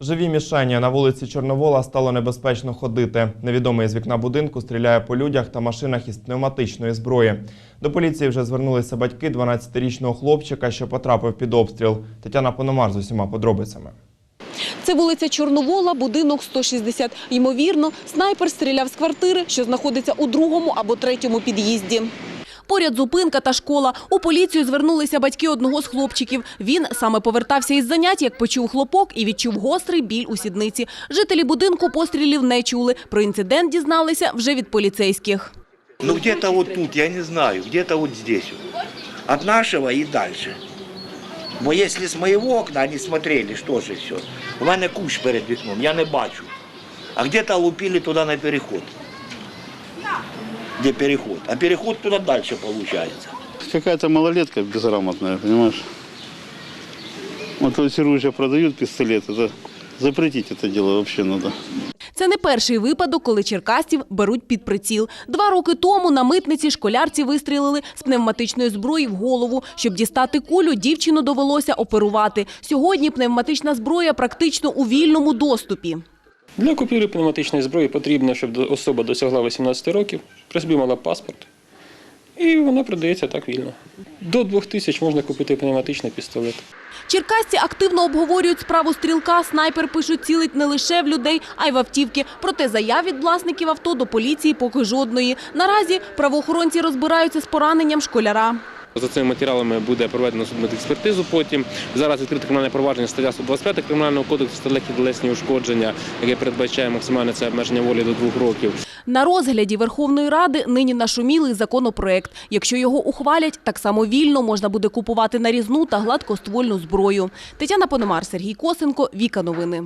Живі мішені на вулиці Чорновола стало небезпечно ходити. Невідомий з вікна будинку стріляє по людях та машинах із пневматичної зброї. До поліції вже звернулися батьки 12-річного хлопчика, що потрапив під обстріл. Тетяна Пономар з усіма подробицями. Це вулиця Чорновола, будинок 160. Ймовірно, снайпер стріляв з квартири, що знаходиться у другому або третьому під'їзді. Поряд зупинка та школа. У поліцію звернулися батьки одного з хлопчиків. Він саме повертався із занять, як почув хлопок і відчув гострий біль у сідниці. Жителі будинку пострілів не чули. Про інцидент дізналися вже від поліцейських. Ну где-то вот тут, я не знаю, где-то вот здесь. От нашего и дальше. Бо если с моего окна они смотрели, что же все. У мене кущ перед вікном, я не бачу. А где-то лупили туда на переход Где переход? А переход туда дальше получается. Какая-то малолетка безграмотная, понимаешь? Вот эти ружья продают, пистолеты, это запретить это дело вообще надо. Це не перший випадок, коли черкасців беруть під приціл. Два роки тому на митниці школярці вистрілили з пневматичної зброї в голову. Щоб дістати кулю, дівчину довелося оперувати. Сьогодні пневматична зброя практично у вільному доступі. Для купівлі пневматичної зброї потрібно, щоб особа досягла 18 років, при собі мала паспорт, і вона продається так вільно. До 2000 можна купити пневматичний пістолет. Черкасці активно обговорюють справу стрілка. Снайпер пишуть цілить не лише в людей, а й в автівки. Проте заяв від власників авто до поліції поки жодної. Наразі правоохоронці розбираються з пораненням школяра. За цими матеріалами буде проведено судмедекспертизу потім. Зараз відкрите кримінальне провадження стаття 125 Кримінального кодексу та легкі тілесні ушкодження, яке передбачає максимальне це обмеження волі до двох років. На розгляді Верховної Ради нині нашумілий законопроект. Якщо його ухвалять, так само вільно можна буде купувати нарізну та гладкоствольну зброю. Тетяна Пономар, Сергій Косенко, Віка Новини.